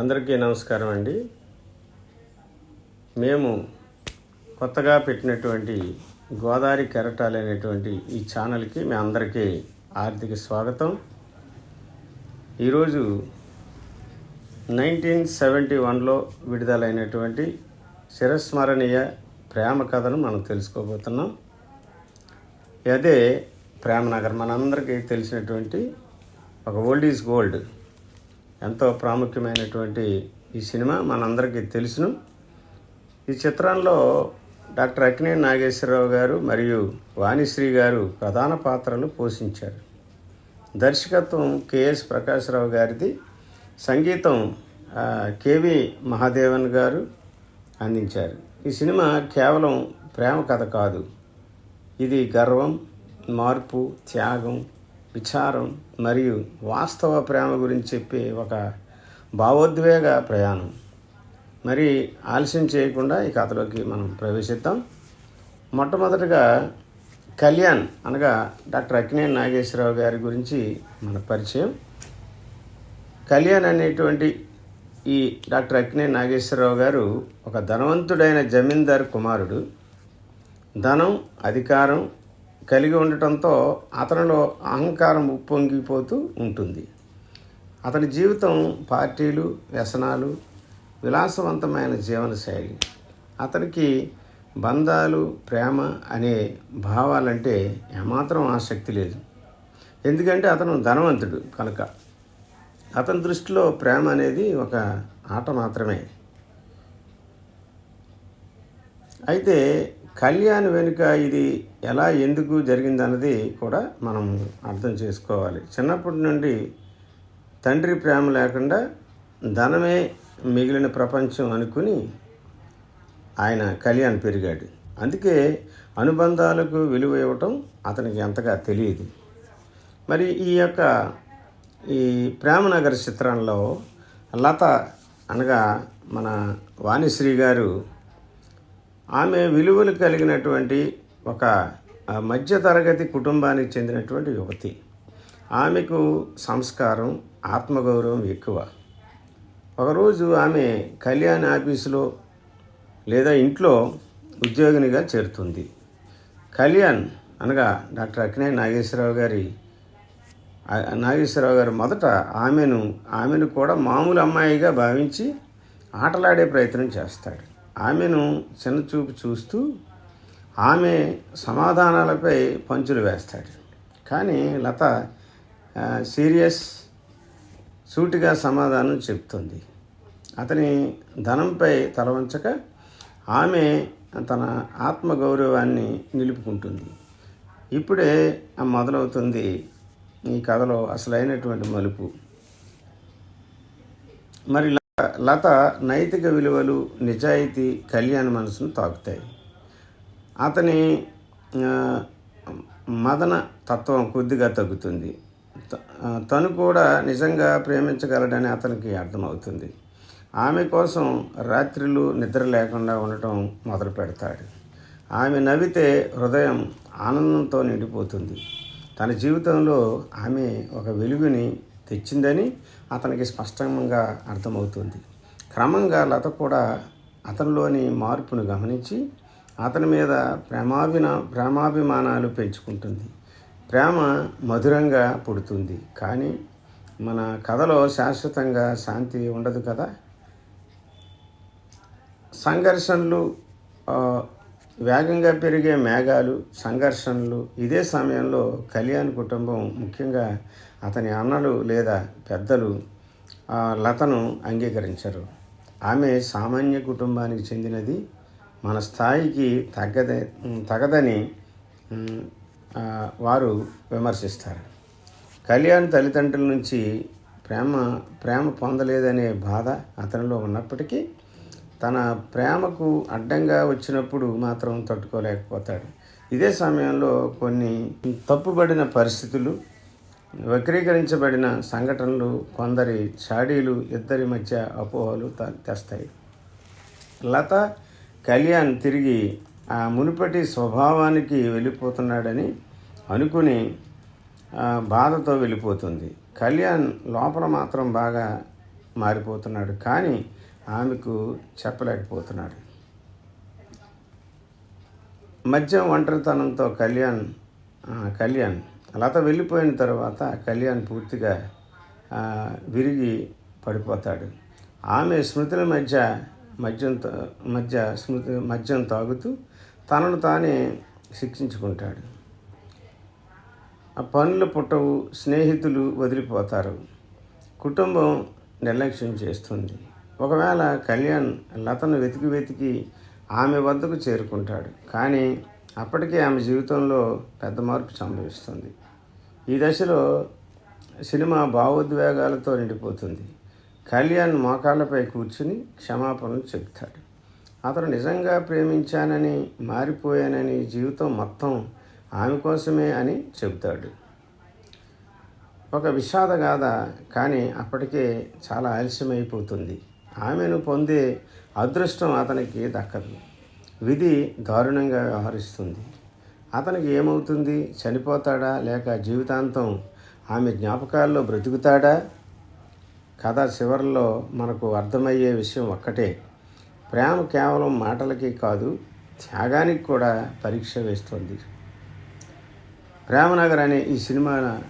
అందరికీ నమస్కారం అండి. మేము కొత్తగా పెట్టినటువంటి గోదావరి కెరటాలు అనేటువంటి ఈ ఛానల్కి మీ అందరికీ ఆర్థిక స్వాగతం. ఈరోజు నైన్టీన్ సెవెంటీ వన్లో విడుదలైనటువంటి చిరస్మరణీయ ప్రేమ కథను మనం తెలుసుకోబోతున్నాం. అదే ప్రేమనగర్ మనందరికీ తెలిసినటువంటి ఒక ఓల్డ్ ఈజ్ గోల్డ్. ఎంతో ప్రాముఖ్యమైనటువంటి ఈ సినిమా మనందరికీ తెలుసును. ఈ చిత్రంలో డాక్టర్ అక్కినే నాగేశ్వరరావు గారు మరియు వాణిశ్రీ గారు ప్రధాన పాత్రలు పోషించారు. దర్శకత్వం కెఎస్ ప్రకాశ్రావు గారిది సంగీతం కేవి మహాదేవన్ గారు అందించారు. ఈ సినిమా కేవలం ప్రేమ కథ కాదు. ఇది గర్వం మార్పు త్యాగం విచారం మరియు వాస్తవ ప్రేమ గురించి చెప్పే ఒక భావోద్వేగ ప్రయాణం. మరి ఆలస్యం చేయకుండా ఈ కథలోకి మనం ప్రవేశిద్దాం. మొట్టమొదటగా కళ్యాణ్ అనగా డాక్టర్ అక్కినే నాగేశ్వరరావు గారి గురించి మన పరిచయం. కళ్యాణ్ అనేటువంటి ఈ డాక్టర్ అక్కినే నాగేశ్వరరావు గారు ఒక ధనవంతుడైన జమీందార్ కుమారుడు. ధనం అధికారం కలిగి ఉండటంతో అతనిలో అహంకారం ఉప్పొంగిపోతూ ఉంటుంది. అతని జీవితం పార్టీలు వ్యసనాలు విలాసవంతమైన జీవనశైలి. అతనికి బంధాలు ప్రేమ అనే భావాలంటే ఏమాత్రం ఆసక్తి లేదు. ఎందుకంటే అతను ధనవంతుడు కనుక. అతని దృష్టిలో ప్రేమ అనేది ఒక ఆట మాత్రమే. అయితే కళ్యాణ్ వెనుక ఇది ఎలా ఎందుకు జరిగిందన్నది కూడా మనం అర్థం చేసుకోవాలి. చిన్నప్పటి నుండి తండ్రి ప్రేమ లేకుండా ధనమే మిగిలిన ప్రపంచం అనుకుని ఆయన కళ్యాణ్ పెరిగాడు. అందుకే అనుబంధాలకు విలువ ఇవ్వటం అతనికి ఎంతగా తెలియదు. మరి ఈ యొక్క ఈ ప్రేమనగర్ చిత్రంలో లత అనగా మన వాణిశ్రీ గారు ఆమె విలువలు కలిగినటువంటి ఒక మధ్యతరగతి కుటుంబానికి చెందినటువంటి యువతి. ఆమెకు సంస్కారం ఆత్మగౌరవం ఎక్కువ. ఒకరోజు ఆమె కళ్యాణ్ ఆఫీసులో లేదా ఇంట్లో ఉద్యోగినిగా చేరుతుంది. కళ్యాణ్ అనగా డాక్టర్ అక్కినేని నాగేశ్వరరావు గారి నాగేశ్వరరావు గారు మొదట ఆమెను ఆమెను కూడా మామూలు అమ్మాయిగా భావించి ఆటలాడే ప్రయత్నం చేస్తాడు. ఆమెను చిన్నచూపు చూస్తూ ఆమె సమాధానాలపై పంచులు వేస్తాడు. కానీ లత సీరియస్ సూటిగా సమాధానం చెప్తుంది. అతని ధనంపై తలవంచక ఆమె తన ఆత్మగౌరవాన్ని నిలుపుకుంటుంది. ఇప్పుడే మొదలవుతుంది ఈ కథలో అసలైనటువంటి మలుపు. మరి లత నైతిక విలువలు నిజాయితీ కళ్యాణ మనసును తాకుతాయి. అతని మదన తత్వం కొద్దిగా తగ్గుతుంది. తను కూడా నిజంగా ప్రేమించగలడని అతనికి అర్థమవుతుంది. ఆమె కోసం రాత్రులు నిద్ర లేకుండా ఉండటం మొదలు పెడతాడు. ఆమె నవ్వితే హృదయం ఆనందంతో నిండిపోతుంది. తన జీవితంలో ఆమె ఒక వెలుగుని తెచ్చిందని అతనికి స్పష్టంగా అర్థమవుతుంది. క్రమంగా లత కూడా అతనిలోని మార్పును గమనించి అతని మీద ప్రేమాభిన ప్రేమాభిమానాలు పెంచుకుంటుంది. ప్రేమ మధురంగా పుడుతుంది. కానీ మన కథలో శాశ్వతంగా శాంతి ఉండదు కదా? సంఘర్షణలు వేగంగా పెరిగే మేఘాలు సంఘర్షణలు ఇదే సమయంలో కళ్యాణ్ కుటుంబం ముఖ్యంగా అతని అన్నలు లేదా పెద్దలు ఆ, లతను అంగీకరించరు. ఆమె సామాన్య కుటుంబానికి చెందినది. మన స్థాయికి తగ్గదే తగదని వారు విమర్శిస్తారు. కళ్యాణ్ తల్లిదండ్రుల నుంచి ప్రేమ ప్రేమ పొందలేదనే బాధ అతనిలో ఉన్నప్పటికీ తన ప్రేమకు అడ్డంగా వచ్చినప్పుడు మాత్రం తట్టుకోలేకపోతాడు. ఇదే సమయంలో కొన్ని తప్పుబడిన పరిస్థితులు వక్రీకరించబడిన సంఘటనలు కొందరి చాడీలు ఇద్దరి మధ్య అపోహలు తెస్తాయి. లత కళ్యాణ్ తిరిగి ఆ మునుపటి స్వభావానికి వెళ్ళిపోతున్నాడని అనుకుని బాధతో వెళ్ళిపోతుంది. కళ్యాణ్ లోపల మాత్రం బాగా మారిపోతున్నాడు. కానీ ఆమెకు చెప్పలేకపోతున్నాడు. మద్యం ఒంటరితనంతో కళ్యాణ్ కళ్యాణ్ లత వెళ్ళిపోయిన తర్వాత కళ్యాణ్ పూర్తిగా విరిగి పడిపోతాడు. ఆమె స్మృతుల మధ్య మద్యంతో మధ్య స్మృతి మద్యం తాగుతూ తనను తానే శిక్షించుకుంటాడు. ఆ పనులు పుట్టవు స్నేహితులు వదిలిపోతారు. కుటుంబం నిర్లక్ష్యం చేస్తుంది. ఒకవేళ కళ్యాణ్ లతను వెతికి వెతికి ఆమె వద్దకు చేరుకుంటాడు కానీ అప్పటికే ఆమె జీవితంలో పెద్ద మార్పు సంభవిస్తుంది. ఈ దశలో సినిమా భావోద్వేగాలతో నిండిపోతుంది. కళ్యాణ్ మోకాళ్ళపై కూర్చుని క్షమాపణలు చెబుతాడు. అతను నిజంగా ప్రేమించానని మారిపోయానని జీవితం మొత్తం ఆమె కోసమే అని చెబుతాడు. ఒక విషాద గాథ కానీ అప్పటికే చాలా ఆలస్యమైపోతుంది. ఆమెను పొందే అదృష్టం అతనికి దక్కదు. విధి దారుణంగా వ్యవహరిస్తుంది. అతనికి ఏమవుతుంది? చనిపోతాడా? లేక జీవితాంతం ఆమె జ్ఞాపకాల్లో బ్రతుకుతాడా? కథ చివరిలో మనకు అర్థమయ్యే విషయం ఒక్కటే. ప్రేమ కేవలం మాటలకి కాదు త్యాగానికి కూడా పరీక్ష వేస్తుంది. ప్రేమనగర్ అనే ఈ సినిమా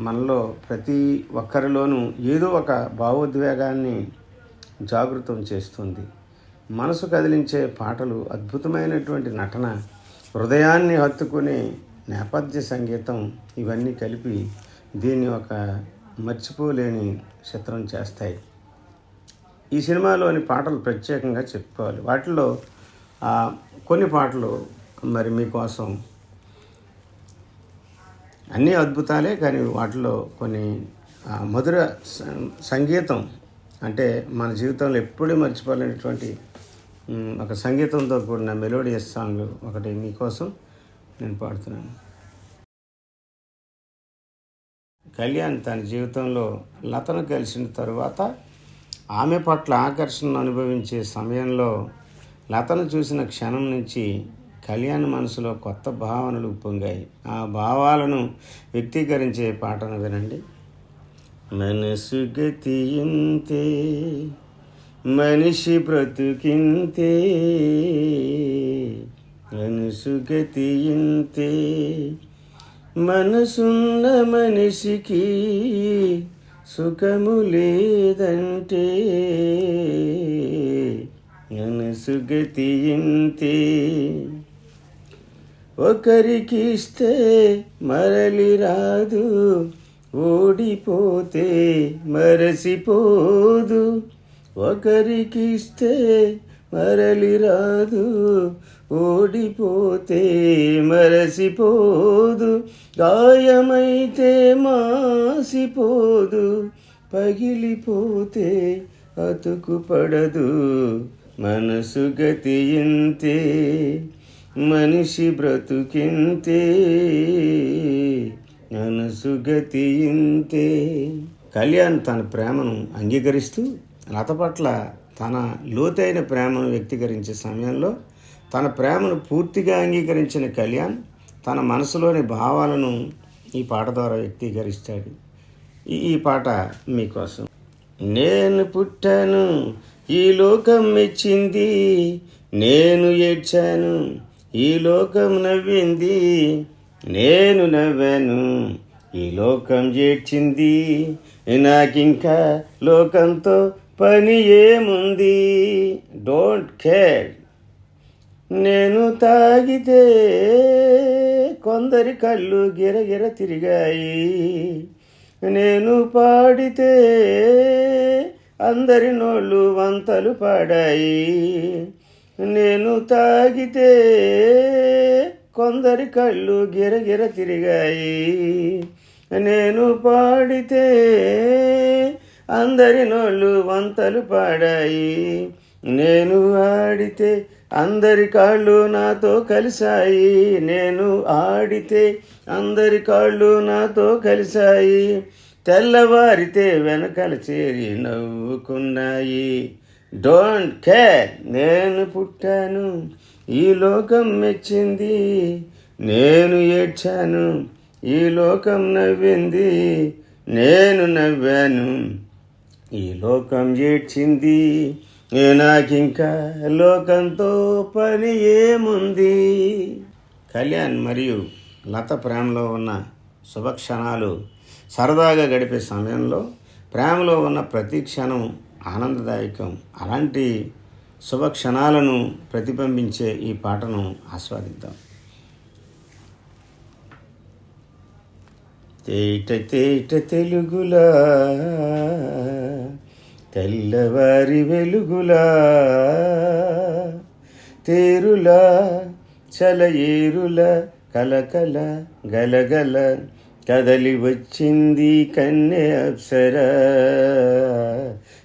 మనలో ప్రతి ఒక్కరిలోనూ ఏదో ఒక భావోద్వేగాన్ని జాగృతం చేస్తుంది. మనసు కదిలించే పాటలు అద్భుతమైనటువంటి నటన హృదయాన్ని హత్తుకునే నేపథ్య సంగీతం ఇవన్నీ కలిపి దీన్ని ఒక మర్చిపోలేని చిత్రం చేస్తాయి. ఈ సినిమాలోని పాటలు ప్రత్యేకంగా చెప్పుకోవాలి. వాటిలో కొన్ని పాటలు మరి మీకోసం అన్నీ అద్భుతాలే కానీ వాటిలో కొన్ని మధుర సంగీతం అంటే మన జీవితంలో ఎప్పుడూ మర్చిపోలేనటువంటి ఒక సంగీతంతో కూడిన మెలోడియస్ సాంగ్ ఒకటి మీకోసం నేను పాడుతున్నాను. కళ్యాణ్ తన జీవితంలో లతను కలిసిన తరువాత ఆమె పట్ల ఆకర్షణను అనుభవించే సమయంలో లతను చూసిన క్షణం నుంచి కళ్యాణ్ మనసులో కొత్త భావనలు పొంగాయి ఆ భావాలను వ్యక్తీకరించే పాటను వినండి. మనసు గతి ఇంతే మనిషి బ్రతుకింతే. మనసు గతి ఇంతే మనసున్న మనిషికి సుఖము లేదంటే. మనసు గతి ఇంతే ఒకరికి ఇస్తే మరలి రాదు. ఓడిపోతే మరసిపోదు. ఒకరికి ఇస్తే మరలి రాదు. ఓడిపోతే మరసిపోదు. గాయమైతే మాసిపోదు. పగిలిపోతే అతుకు పడదు. మనసు గతి ఇంతే మనిషి బ్రతుకింతే. మనసు కళ్యాణ్ తన ప్రేమను అంగీకరిస్తూ లత పట్ల తన లోతైన ప్రేమను వ్యక్తీకరించే సమయంలో తన ప్రేమను పూర్తిగా అంగీకరించిన కళ్యాణ్ తన మనసులోని భావాలను ఈ పాట ద్వారా వ్యక్తీకరిస్తాడు. ఈ ఈ పాట మీకోసం. నేను పుట్టాను ఈ లోకం మెచ్చింది. నేను ఏడ్చాను ఈ లోకం నవ్వింది. నేను నవ్వాను ఈ లోకం ఏడ్చింది నాకింకా లోకంతో పని ఏముంది? డోంట్ కేర్ నేను తాగితే కొందరి కళ్ళు గిరగిర తిరిగాయి. నేను పాడితే అందరి నోళ్ళు వంతలు పాడాయి. నేను తాగితే కొందరి కళ్ళు గిరగిర తిరిగాయి. నేను పాడితే అందరి నోళ్ళు వంతలు పాడాయి. నేను ఆడితే అందరి కాళ్ళు నాతో కలిశాయి. నేను ఆడితే అందరి కాళ్ళు నాతో కలిశాయి. తెల్లవారితే వెనకల చేరి నవ్వుకున్నాయి. డోంట్ కేర్ నేను పుట్టాను. ఈ లోకం మెచ్చింది. నేను ఏడ్చాను. ఈ లోకం నవ్వింది. నేను నవ్వాను. ఈ లోకం ఏడ్చింది. నాకింకా లోకంతో పని ఏముంది? కళ్యాణ్ మరియు లత ప్రేమలో ఉన్న శుభక్షణాలు సరదాగా గడిపే సమయంలో ప్రేమలో ఉన్న ప్రతి క్షణం ఆనందదాయకం. అలాంటి శుభక్షణాలను ప్రతిబింబించే ఈ పాటను ఆస్వాదిద్దాం. తేట తేట తెలుగులా తెల్లవారి వెలుగులా తేరులా చలయేరుల కలకల గలగల కదలి వచ్చింది కన్నె అప్సర.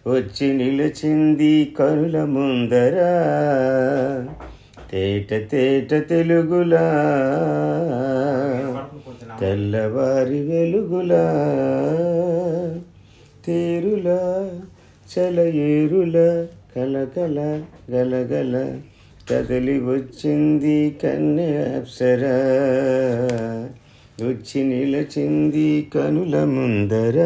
వచ్చి నిలిచింది కనుల ముందర. తేట తేట తెలుగులా. తెల్లవారి వెలుగులా. తేరులా ఏరుల. కలకల గలగల కదలి వచ్చింది కన్నె అప్సరా. వచ్చి నిలచింది కనుల ముందర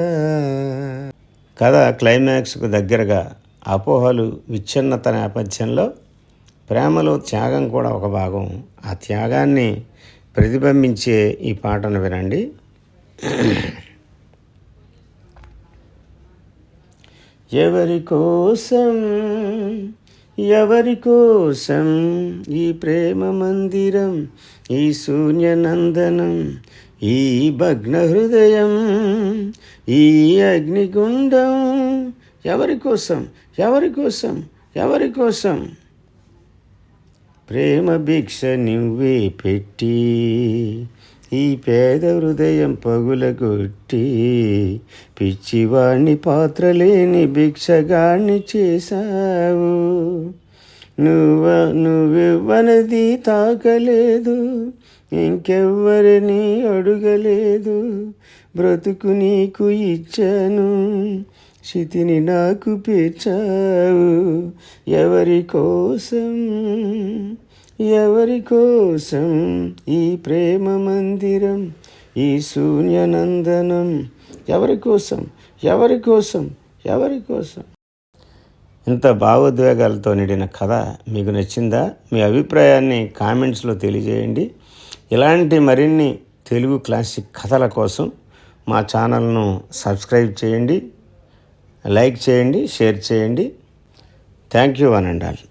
కథ క్లైమాక్స్కు దగ్గరగా అపోహలు విచ్ఛిన్నత నేపథ్యంలో ప్రేమలో త్యాగం కూడా ఒక భాగం. ఆ త్యాగాన్ని ప్రతిబింబించే ఈ పాటను వినండి. ఎవరి కోసం ఎవరి కోసం ఈ ప్రేమ మందిరం ఈ శూన్యనందనం ఈ భగ్న హృదయం ఈ అగ్నిగుండం ఎవరి కోసం ఎవరి కోసం ఎవరి కోసం? ప్రేమ భిక్ష నువ్వే పెట్టి ఈ పేద హృదయం పగులగొట్టి పిచ్చివాణ్ణి పాత్రలేని భిక్షగాణ్ణి చేశావు. నువ్వ నువ్వెవ్వనది తాకలేదు ఇంకెవ్వరిని అడుగలేదు. బ్రతుకు నీకు ఇచ్చాను శితిని నాకు పిచ్చావు ఎవరి కోసం ఎవరి కోసం ఈ ప్రేమ మందిరం ఈ శూన్యనందనం? ఎవరి కోసం? ఎవరి కోసం? ఎవరి కోసం? ఇంత భావోద్వేగాలతో నిండిన కథ మీకు నచ్చిందా? మీ అభిప్రాయాన్ని కామెంట్స్లో తెలియజేయండి. ఇలాంటి మరిన్ని తెలుగు క్లాసిక్ కథల కోసం మా ఛానల్ను సబ్స్క్రైబ్ చేయండి లైక్ చేయండి షేర్ చేయండి. థ్యాంక్ యూ అని అండాలి